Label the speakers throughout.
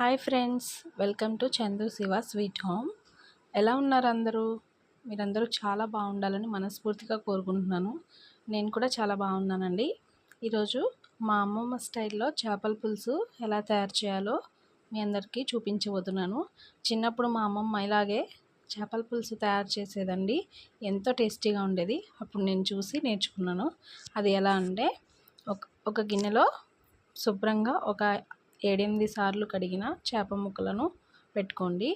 Speaker 1: Hi friends welcome to Chandu Shiva sweet home. ఎలా ఉన్నారు అందరూ మీరందరూ చాలా బాగుండాలని మనస్ఫూర్తిగా కోరుకుంటున్నాను. నేను కూడా చాలా బాగున్నానండి. ఈరోజు మా అమ్మమ్మ స్టైల్లో చేపల పులుసు ఎలా తయారు చేయాలో మీ అందరికీ చూపించబోతున్నాను. చిన్నప్పుడు మా అమ్మమ్మ ఇలాగే చేపల పులుసు తయారు చేసేదండి. ఎంతో టేస్టీగా ఉండేది. అప్పుడు నేను చూసి నేర్చుకున్నాను. అది ఎలా అంటే ఒక ఒక గిన్నెలో శుభ్రంగా ఒక ఏడెనిమిది సార్లు కడిగిన చేప ముక్కలను పెట్టుకోండి.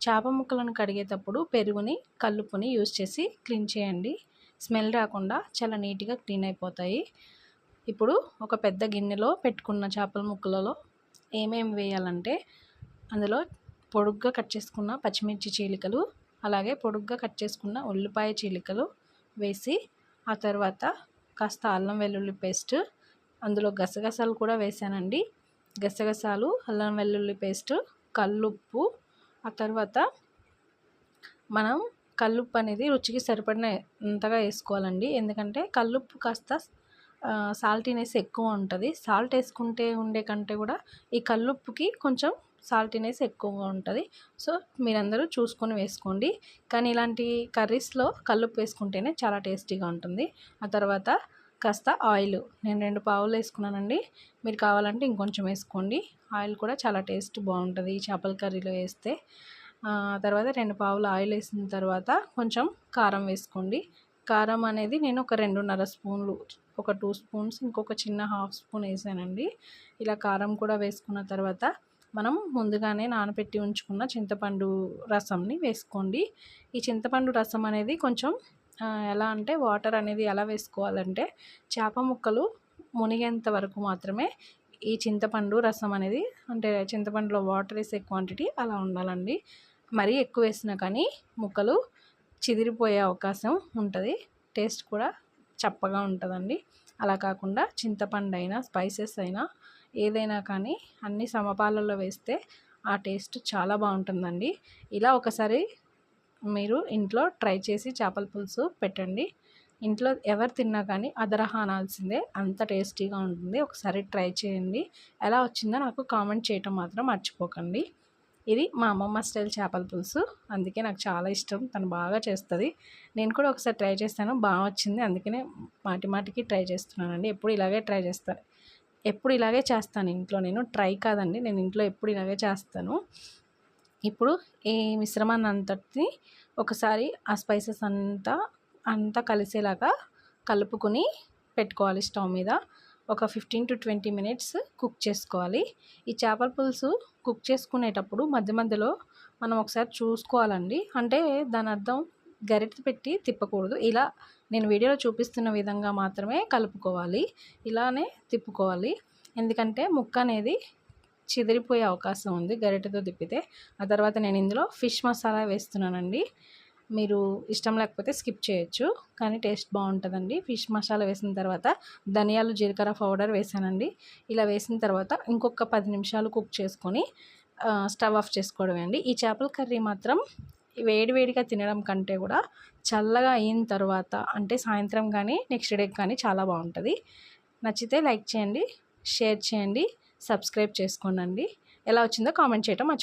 Speaker 1: చేప ముక్కలను కడిగేటప్పుడు పెరుగుని కల్లుపుని యూస్ చేసి క్లీన్ చేయండి. స్మెల్ రాకుండా చాలా నీట్గా క్లీన్ అయిపోతాయి. ఇప్పుడు ఒక పెద్ద గిన్నెలో పెట్టుకున్న చేపల ముక్కలలో ఏమేమి వేయాలంటే అందులో పొడుగ్గా కట్ చేసుకున్న పచ్చిమిర్చి చీలికలు అలాగే పొడుగ్గా కట్ చేసుకున్న ఉల్లిపాయ చీలికలు వేసి ఆ తర్వాత కాస్త అల్లం వెల్లుల్లి పేస్ట్ అందులో గసగసాలు కూడా వేసానండి. గసగసాలు అల్లం వెల్లుల్లి పేస్ట్ కల్లుప్పు. ఆ తర్వాత మనం కల్లుప్పు అనేది రుచికి సరిపడిన అంతగా వేసుకోవాలండి. ఎందుకంటే కల్లుప్పు కాస్త సాల్టీనెస్ ఎక్కువ ఉంటుంది. సాల్ట్ వేసుకుంటే ఉండే కంటే కూడా ఈ కల్లుప్పుకి కొంచెం సాల్టీనెస్ ఎక్కువగా ఉంటుంది. సో మీరందరూ చూసుకొని వేసుకోండి. కానీ ఇలాంటి కర్రీస్లో కల్లుప్పు వేసుకుంటేనే చాలా టేస్టీగా ఉంటుంది. ఆ తర్వాత కాస్త ఆయిల్. నేను రెండు పావులు వేసుకున్నానండి. మీరు కావాలంటే ఇంకొంచెం వేసుకోండి. ఆయిల్ కూడా చాలా టేస్ట్ బాగుంటుంది ఈ చేపల కర్రీలో వేస్తే. తర్వాత రెండు పావులు ఆయిల్ వేసిన తర్వాత కొంచెం కారం వేసుకోండి. కారం అనేది నేను ఒక రెండున్నర స్పూన్లు ఒక టూ స్పూన్స్ ఇంకొక చిన్న హాఫ్ స్పూన్ వేసానండి. ఇలా కారం కూడా వేసుకున్న తర్వాత మనం ముందుగానే నానబెట్టి ఉంచుకున్న చింతపండు రసంని వేసుకోండి. ఈ చింతపండు రసం అనేది కొంచెం ఎలా అంటే వాటర్ అనేది ఎలా వేసుకోవాలంటే చేప ముక్కలు మునిగేంత వరకు మాత్రమే ఈ చింతపండు రసం అనేది అంటే చింతపండులో వాటర్ వేసే క్వాంటిటీ అలా ఉండాలండి. మరీ ఎక్కువ వేసినా కానీ ముక్కలు చిదిరిపోయే అవకాశం ఉంటుంది. టేస్ట్ కూడా చప్పగా ఉంటుందండి. అలా కాకుండా చింతపండు అయినా స్పైసెస్ అయినా ఏదైనా కానీ అన్ని సమపాలలో వేస్తే ఆ టేస్ట్ చాలా బాగుంటుందండి. ఇలా ఒకసారి మీరు ఇంట్లో ట్రై చేసి చేపల పులుసు పెట్టండి. ఇంట్లో ఎవరు తిన్నా కానీ అదరహ అనాల్సిందే. అంత టేస్టీగా ఉంటుంది. ఒకసారి ట్రై చేయండి. ఎలా వచ్చిందో నాకు కామెంట్ చేయటం మాత్రం మర్చిపోకండి. ఇది మా అమ్మమ్మ స్టైల్ చేపల పులుసు. అందుకే నాకు చాలా ఇష్టం. తను బాగా చేస్తుంది. నేను కూడా ఒకసారి ట్రై చేస్తాను. బాగా వచ్చింది. అందుకనే మాటి మాటికి ట్రై చేస్తున్నానండి. ఎప్పుడు ఇలాగే ట్రై చేస్తాను ఎప్పుడు ఇలాగే చేస్తాను ఇంట్లో. నేను ట్రై కాదండి. నేను ఇంట్లో ఎప్పుడు ఇలాగే చేస్తాను. ఇప్పుడు ఈ మిశ్రమాన్ని అంతటిని ఒకసారి ఆ స్పైసెస్ అంతా అంతా కలిసేలాగా కలుపుకొని పెట్టుకోవాలి స్టవ్ మీద. ఒక fifteen to twenty minutes cook చేసుకోవాలి. ఈ చేపల పులుసు కుక్ చేసుకునేటప్పుడు మధ్య మధ్యలో మనం ఒకసారి చూసుకోవాలండి. అంటే దాని అర్థం గరిట పెట్టి తిప్పకూడదు. ఇలా నేను వీడియోలో చూపిస్తున్న విధంగా మాత్రమే కలుపుకోవాలి. ఇలానే తిప్పుకోవాలి. ఎందుకంటే ముక్క అనేది చిదిరిపోయే అవకాశం ఉంది గరిటెతో తిప్పితే. ఆ తర్వాత నేను ఇందులో ఫిష్ మసాలా వేస్తున్నానండి. మీరు ఇష్టం లేకపోతే స్కిప్ చేయొచ్చు కానీ టేస్ట్ బాగుంటుందండి. ఫిష్ మసాలా వేసిన తర్వాత ధనియాలు జీలకర్ర పౌడర్ వేసానండి. ఇలా వేసిన తర్వాత ఇంకొక పది నిమిషాలు కుక్ చేసుకొని స్టవ్ ఆఫ్ చేసుకోవడమే అండి. ఈ చేపల కర్రీ మాత్రం వేడివేడిగా తినడం కంటే కూడా చల్లగా అయిన తర్వాత అంటే సాయంత్రం కానీ నెక్స్ట్ డే కానీ చాలా బాగుంటుంది. నచ్చితే లైక్ చేయండి షేర్ చేయండి. సబ్స్క్రైబ్ చేసుకోండి ఎలా వచ్చిందో కామెంట్ చేయటం మర్చిపో